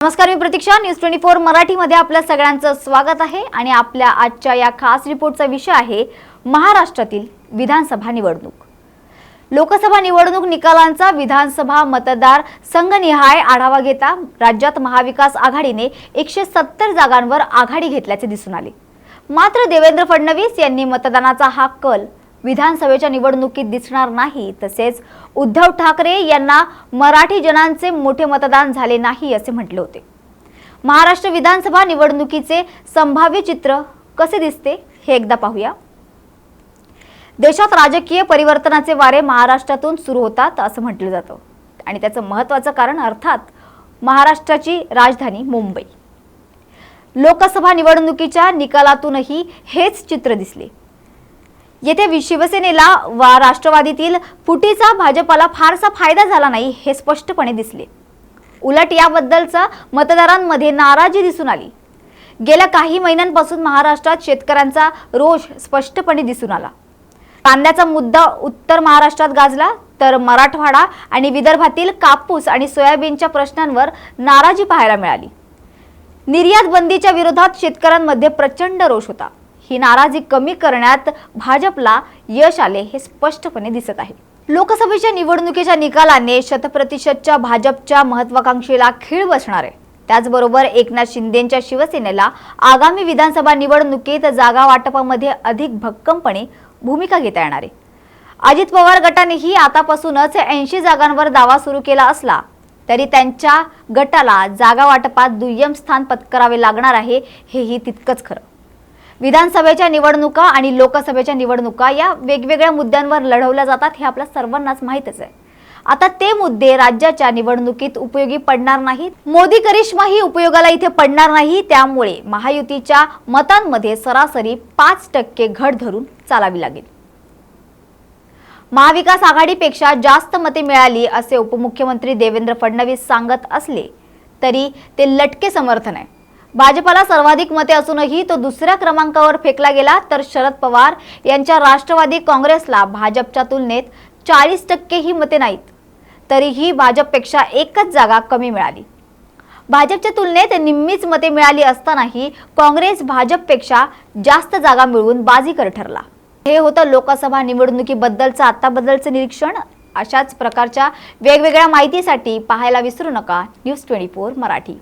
नमस्कार मी प्रतीक्षा. News twenty four मराठीमध्ये आपल्या सगळ्यांचं स्वागत आहे आणि आपल्या आजच्या या खास रिपोर्टचा विषय आहे महाराष्ट्रातील विधानसभा निवडणूक. लोकसभा निवडणूक निकालांचा विधानसभा मतदार संघनिहाय आढावा घेता राज्यात महाविकास आघाडीने एकशे सत्तर जागांवर आघाडी घेतल्याचे दिसून आले. मात्र देवेंद्र फडणवीस यांनी मतदानाचा हा कल विधानसभेच्या निवडणुकीत दिसणार नाही तसेच उद्धव ठाकरे यांना मराठी जनांचे मोठे मतदान झाले नाही असे म्हटले होते. महाराष्ट्र विधानसभा निवडणुकीचे संभाव्य चित्र कसे दिसते हे एकदा पाहूया. देशात राजकीय परिवर्तनाचे वारे महाराष्ट्रातून सुरू होतात असं म्हटलं जातं. आणि त्याचं महत्त्वाचं कारण अर्थात महाराष्ट्राची राजधानी मुंबई. लोकसभा निवडणुकीच्या निकालातूनही हेच चित्र दिसले. येथे शिवसेनेला वा राष्ट्रवादीतील फुटीचा भाजपाला फारसा फायदा झाला नाही हे स्पष्टपणे दिसले. उलट याबद्दलचा मतदारांमध्ये नाराजी दिसून आली. गेल्या काही महिन्यांपासून महाराष्ट्रात शेतकऱ्यांचा रोष स्पष्टपणे दिसून आला. कांद्याचा मुद्दा उत्तर महाराष्ट्रात गाजला तर मराठवाडा आणि विदर्भातील कापूस आणि सोयाबीनच्या प्रश्नांवर नाराजी पाहायला मिळाली. निर्यात बंदीच्या विरोधात शेतकऱ्यांमध्ये प्रचंड रोष होता. ही नाराजी कमी करण्यात भाजपला यश आले हे स्पष्टपणे दिसत आहे. लोकसभेच्या निवडणुकीच्या निकालाने शतप्रतिशतच्या भाजपच्या महत्वाकांक्षेला खीळ बसणार आहे. त्याचबरोबर एकनाथ शिंदेच्या शिवसेनेला आगामी विधानसभा निवडणुकीत जागा वाटपामध्ये अधिक भक्कमपणे भूमिका घेता येणार आहे. अजित पवार गटानेही आतापासूनच ऐंशी जागांवर दावा सुरू केला असला तरी त्यांच्या गटाला जागा वाटपात दुय्यम स्थान पत्करावे लागणार आहे हेही तितकंच खरं. विधानसभेच्या निवडणुका आणि लोकसभेच्या निवडणुका या वेगवेगळ्या मुद्द्यांवर लढवल्या जातात हे आपल्या सर्वांनाच माहीतच आहे. आता ते मुद्दे राज्याच्या निवडणुकीत उपयोगी पडणार नाहीत. मोदी करिश्माही उपयोगाला इथे पडणार नाही. त्यामुळे महायुतीच्या मतांमध्ये सरासरी पाच टक्के घट धरून चालावी लागेल. महाविकास आघाडीपेक्षा जास्त मते मिळाली असे उपमुख्यमंत्री देवेंद्र फडणवीस सांगत असले तरी ते लटके समर्थन आहे. भाजपाला सर्वाधिक मते असूनही तो दुसऱ्या क्रमांकावर फेकला गेला तर शरद पवार यांच्या राष्ट्रवादी काँग्रेसला भाजपच्या तुलनेत चाळीस टक्के ही मते नाहीत. तरीही भाजपपेक्षा एकच जागा कमी मिळाली. भाजपच्या तुलनेत निम्मीच मते मिळाली असतानाही काँग्रेस भाजपपेक्षा जास्त जागा मिळवून बाजीकर ठरला. हे होतं लोकसभा निवडणुकीबद्दलचं आत्ताबद्दलचं निरीक्षण. अशाच प्रकारच्या वेगवेगळ्या माहितीसाठी पाहायला विसरू नका. News twenty four Marathi.